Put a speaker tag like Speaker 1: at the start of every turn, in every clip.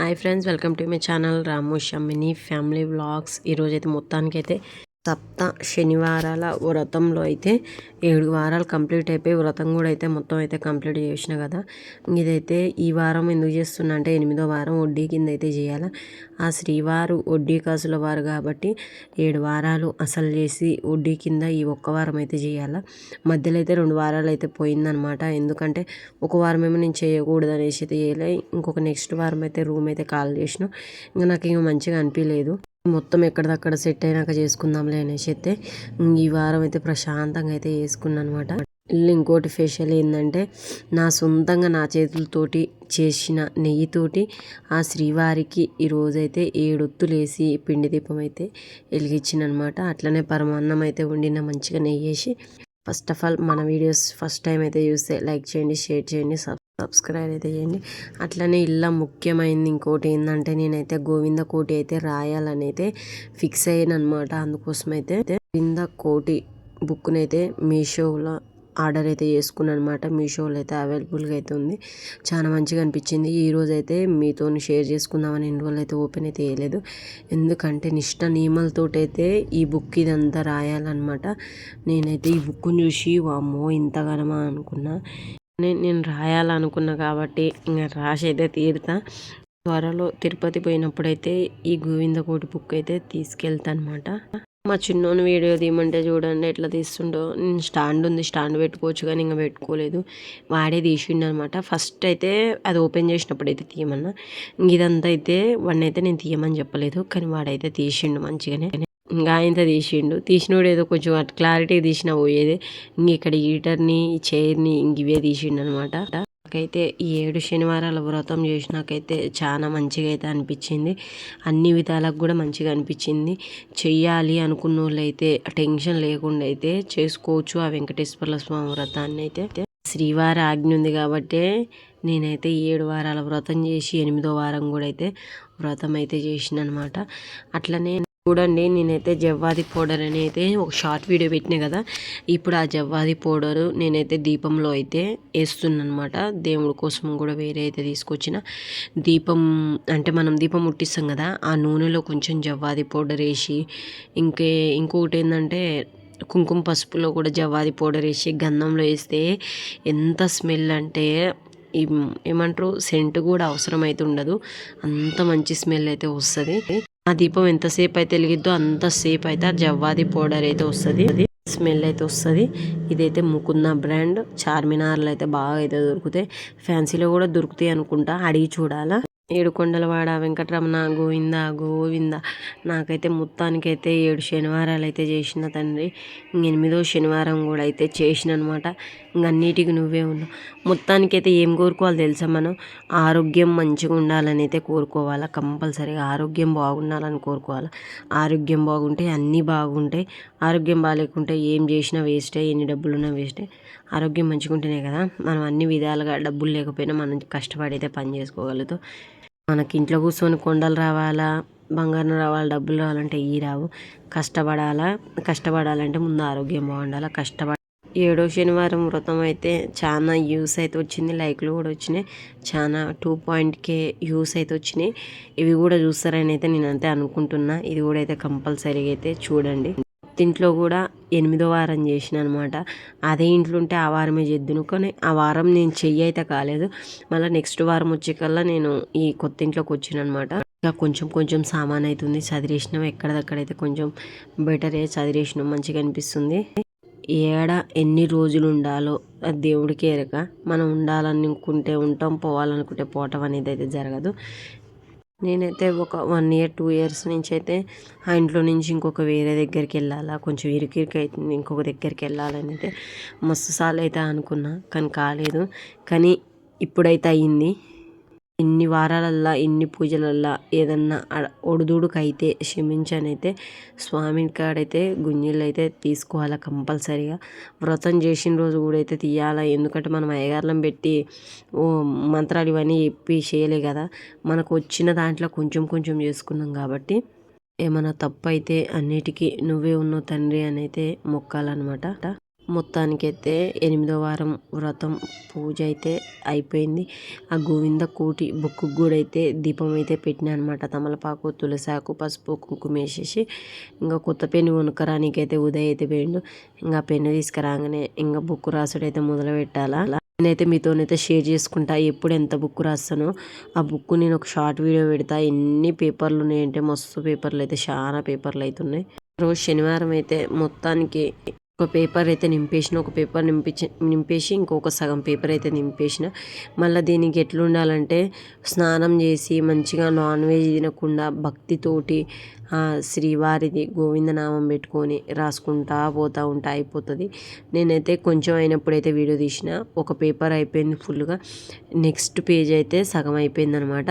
Speaker 1: Hi friends welcome to my channel Ramu Shammini family vlogs. ఈరోజైతే మొత్తానికైతే సప్త శనివారాల వ్రతంలో అయితే ఏడు వారాలు కంప్లీట్ అయిపోయి వ్రతం కూడా అయితే మొత్తం అయితే కంప్లీట్ చేసిన కదా. ఇదైతే ఈ వారం ఎందుకు చేస్తున్నా అంటే ఎనిమిదో వారం వడ్డీ కింద అయితే చేయాలి. ఆ శ్రీవారు వడ్డీ కాసుల వారు కాబట్టి ఏడు వారాలు అసలు చేసి వడ్డీ కింద ఈ ఒక్క వారం అయితే చేయాలి. మధ్యలో అయితే రెండు వారాలు అయితే పోయిందనమాట. ఎందుకంటే ఒక వారం ఏమో నేను చేయకూడదు అనేసి అయితే చేయలే. ఇంకొక నెక్స్ట్ వారం అయితే రూమ్ అయితే కాల్ చేసిన. ఇంకా నాకు ఇంకా మంచిగా అనిపించలేదు మొత్తం ఎక్కడిదక్కడ సెట్ అయినాక చేసుకుందాంలే అనేసి అయితే ఈ వారం అయితే ప్రశాంతంగా అయితే చేసుకున్నాను అనమాట ఇంకోటి ఫేషియల్ ఏంటంటే నా సొంతంగా నా చేతులతోటి చేసిన నెయ్యితోటి ఆ శ్రీవారికి ఈరోజైతే ఏడొత్తులేసి పిండి దీపం అయితే వెలిగించిన అనమాట అట్లనే పరమాన్నం అయితే వండిన మంచిగా నెయ్యి వేసి ఫస్ట్ ఆఫ్ ఆల్ మన వీడియోస్ ఫస్ట్ టైం అయితే చూస్తే లైక్ చేయండి షేర్ చేయండి సబ్స్క్రైబ్ అయితే చేయండి. అట్లనే ఇలా ముఖ్యమైనది ఇంకోటి ఏంటంటే నేనైతే గోవింద కోటి అయితే రాయాలని అయితే ఫిక్స్ అయ్యాను అనమాట అందుకోసం అయితే గోవింద కోటి బుక్ని అయితే మీషోలో ఆర్డర్ అయితే చేసుకున్నాను అనమాట మీషోలో అయితే అవైలబుల్గా అయితే ఉంది. చాలా మంచిగా అనిపించింది. ఈ రోజు అయితే మీతో షేర్ చేసుకుందామని ఎన్ని రోజులు అయితే ఓపెన్ అయితే చేయలేదు. ఎందుకంటే నిష్ట నియమాలతో అయితే ఈ బుక్ ఇదంతా రాయాలన్నమాట. నేనైతే ఈ బుక్ని చూసి వామ్మో ఇంతగానమా అనుకున్నా. నేను రాయాలనుకున్నా కాబట్టి ఇంకా రాసి అయితే తీరుతా. త్వరలో తిరుపతి పోయినప్పుడైతే ఈ గోవిందకోటి బుక్ అయితే తీసుకెళ్తా అనమాట మా చిన్నోని వీడియో తీయమంటే చూడండి ఎట్లా తీస్తుండో. నేను స్టాండ్ ఉంది స్టాండ్ పెట్టుకోవచ్చు కానీ ఇంకా పెట్టుకోలేదు. వాడే తీసిండు అనమాట ఫస్ట్ అయితే అది ఓపెన్ చేసినప్పుడు అయితే తీయమన్నా ఇదంతా అయితే వాడిని అయితే నేను తీయమని చెప్పలేదు. కానీ వాడైతే తీసిండు మంచిగానే. ఇంకా ఆయనతో తీసిండు. తీసినోడు ఏదో కొంచెం అటు క్లారిటీ తీసిన పోయేది. ఇంక ఇక్కడ హీటర్ని చైర్ని ఇంక ఇవే తీసిండు అనమాట నాకైతే ఈ ఏడు శనివారాల వ్రతం చేసినాకైతే చాలా మంచిగా అయితే అనిపించింది. అన్ని విధాలకు కూడా మంచిగా అనిపించింది. చెయ్యాలి అనుకున్న వాళ్ళు అయితే టెన్షన్ లేకుండా అయితే చేసుకోవచ్చు ఆ వెంకటేశ్వర స్వామి వ్రతాన్ని అయితే. శ్రీవారి ఆజ్ఞ ఉంది కాబట్టి నేనైతే ఏడు వారాల వ్రతం చేసి ఎనిమిదో వారం కూడా అయితే వ్రతం అయితే చేసిన అనమాట అట్లనే చూడండి నేనైతే జవ్వాది పౌడర్ అని అయితే ఒక షార్ట్ వీడియో పెట్టినా కదా ఇప్పుడు ఆ జవ్వాది పౌడర్ నేనైతే దీపంలో అయితే వేస్తున్నాను అనమాట దేవుడి కోసం కూడా వేరే అయితే తీసుకొచ్చిన. దీపం అంటే మనం దీపం ముట్టిస్తాం కదా ఆ నూనెలో కొంచెం జవ్వాది పౌడర్ వేసి ఇంకే ఇంకొకటి ఏంటంటే కుంకుమ పసుపులో కూడా జవ్వాది పౌడర్ వేసి గంధంలో వేస్తే ఎంత స్మెల్ అంటే ఏమంటారు సెంట్ కూడా అవసరం అయితే ఉండదు. అంత మంచి స్మెల్ అయితే వస్తుంది. ఆ దీపం ఎంతసేపు అయితే వెలిగిద్దో అంతసేపు అయితే ఆ జవ్వాది పౌడర్ అయితే వస్తుంది. అది స్మెల్ అయితే వస్తుంది. ఇదైతే ముకుంద బ్రాండ్ చార్మినార్లు అయితే బాగా అయితే దొరుకుతాయి. ఫ్యాన్సీలో కూడా దొరుకుతాయి అనుకుంటా. అడిగి చూడాలా. ఏడుకొండలవాడ వెంకటరమణ గోవింద గోవింద. నాకైతే మొత్తానికైతే ఏడు శనివారాలు అయితే చేసిన తండ్రి. ఎనిమిదో శనివారం కూడా అయితే చేసిన అనమాట ఇంకన్నిటికి నువ్వే ఉన్నావు. మొత్తానికైతే ఏం కోరుకోవాలి తెలుసా మనం? ఆరోగ్యం మంచిగా ఉండాలని అయితే కోరుకోవాలా కంపల్సరీగా ఆరోగ్యం బాగుండాలని కోరుకోవాలి. ఆరోగ్యం బాగుంటే అన్నీ బాగుంటాయి. ఆరోగ్యం బాగాలేకుంటే ఏం చేసినా వేస్టే ఎన్ని డబ్బులున్నా వేస్టే. ఆరోగ్యం మంచిగా ఉంటేనే కదా మనం అన్ని విధాలుగా డబ్బులు లేకపోయినా మనం కష్టపడి పని చేసుకోగలుగుతాం. మనకి ఇంట్లో కూర్చొని కొండలు రావాలా బంగారం రావాలి డబ్బులు రావాలంటే ఈ రావు. కష్టపడాలా కష్టపడాలంటే ముందు ఆరోగ్యం బాగుండాలా కష్టపడ ఏడో శనివారం వ్రతం అయితే చాలా యూస్ అయితే వచ్చింది. లైక్లు కూడా వచ్చినాయి. చాలా టూ పాయింట్ కే యూస్ అయితే వచ్చినాయి. ఇవి కూడా చూస్తారని అయితే నేను అంతే అనుకుంటున్నా. ఇది కూడా అయితే కంపల్సరీగా అయితే చూడండి. ఇంట్లో కూడా ఎనిమిదో వారం చేసిన అనమాట అదే ఇంట్లో ఉంటే ఆ వారమే చేద్దును కానీ ఆ వారం నేను చెయ్యి అయితే కాలేదు. మళ్ళీ నెక్స్ట్ వారం వచ్చేకల్లా నేను ఈ కొత్త ఇంట్లోకి వచ్చిన అనమాట ఇంకా కొంచెం కొంచెం సామాన్ అవుతుంది చదివేసినాం. ఎక్కడదక్కడైతే కొంచెం బెటరే చదివేసినాం. మంచిగా అనిపిస్తుంది. ఏడ ఎన్ని రోజులు ఉండాలో అది దేవుడికి ఎరక. మనం ఉండాలనుకుంటే ఉంటాం పోవాలనుకుంటే పోవటం అనేది అయితే జరగదు. నేనైతే ఒక వన్ ఇయర్ టూ ఇయర్స్ నుంచి అయితే ఆ ఇంట్లో నుంచి ఇంకొక వేరే దగ్గరికి వెళ్ళాలా కొంచెం ఇరుకిరికి అవుతుంది ఇంకొక దగ్గరికి వెళ్ళాలని అయితే మస్తు సార్లు అయితే అనుకున్నా కానీ కాలేదు. కానీ ఇప్పుడైతే అయ్యింది. ఇన్ని వారాలల్లా ఇన్ని పూజలల్లా ఏదన్నా ఒడిదుడుకైతే క్షమించనైతే స్వామిని కాడైతే గుంజీలు అయితే తీసుకోవాలా కంపల్సరీగా. వ్రతం చేసిన రోజు కూడా అయితే తీయాలా. ఎందుకంటే మనం అయ్యగారులను పెట్టి ఓ మంత్రాలు ఇవన్నీ చెప్పి చేయలే కదా. మనకు వచ్చిన దాంట్లో కొంచెం కొంచెం చేసుకున్నాం కాబట్టి ఏమైనా తప్పు అయితే అన్నిటికీ నువ్వే ఉన్నావు తండ్రి అని అయితే మొక్కాలన్నమాట. మొత్తానికైతే ఎనిమిదో వారం వ్రతం పూజ అయితే అయిపోయింది. ఆ గోవింద కోటి బుక్కు కూడా అయితే దీపం అయితే పెట్టినా అనమాట తమలపాకు తులసాకు పసుపు కుంకుమ వేసేసి ఇంకా కొత్త పెన్ను కొనుక్కరానికి అయితే ఉదయ్ అయితే పోయిండు. ఇంకా పెన్ను తీసుకురాగానే ఇంకా బుక్ రాసుడు అయితే మొదలు పెట్టాలా. నేనైతే మీతోనైతే షేర్ చేసుకుంటా ఎప్పుడు ఎంత బుక్ రాస్తానో. ఆ బుక్ నేను ఒక షార్ట్ వీడియో పెడతా. ఎన్ని పేపర్లు ఉన్నాయంటే మస్తు పేపర్లు అయితే చాలా పేపర్లు అయితే ఉన్నాయి. రోజు శనివారం అయితే మొత్తానికి ఒక పేపర్ అయితే నింపేసిన ఒక పేపర్ నింపించి నింపేసి ఇంకొక సగం పేపర్ అయితే నింపేసిన. మళ్ళీ దీనికి ఎట్లుండాలంటే స్నానం చేసి మంచిగా నాన్ వెజ్ తినకుండా భక్తితోటి శ్రీవారిది గోవిందనామం పెట్టుకొని రాసుకుంటా పోతూ ఉంటా అయిపోతుంది. నేనైతే కొంచెం అయినప్పుడైతే వీడియో తీసిన ఒక పేపర్ అయిపోయింది ఫుల్గా నెక్స్ట్ పేజ్ అయితే సగం అయిపోయింది అనమాట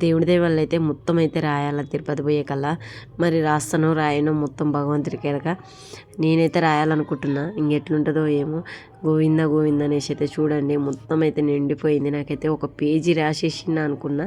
Speaker 1: దేవుడి దేవాళ్ళు అయితే మొత్తం అయితే రాయాల? తిరుపతి పోయే కల్లా? మరి రాస్తాను రాయను మొత్తం భగవంతుడికి ఎరక నేనైతే రాయాలనుకుంటున్నా. ఇంకెట్లుంటుందో ఏమో. గోవింద గోవింద అనేసి అయితే చూడండి. మొత్తం అయితే నిండిపోయింది. నాకైతే ఒక పేజీ రాసేసిందా అనుకున్నా.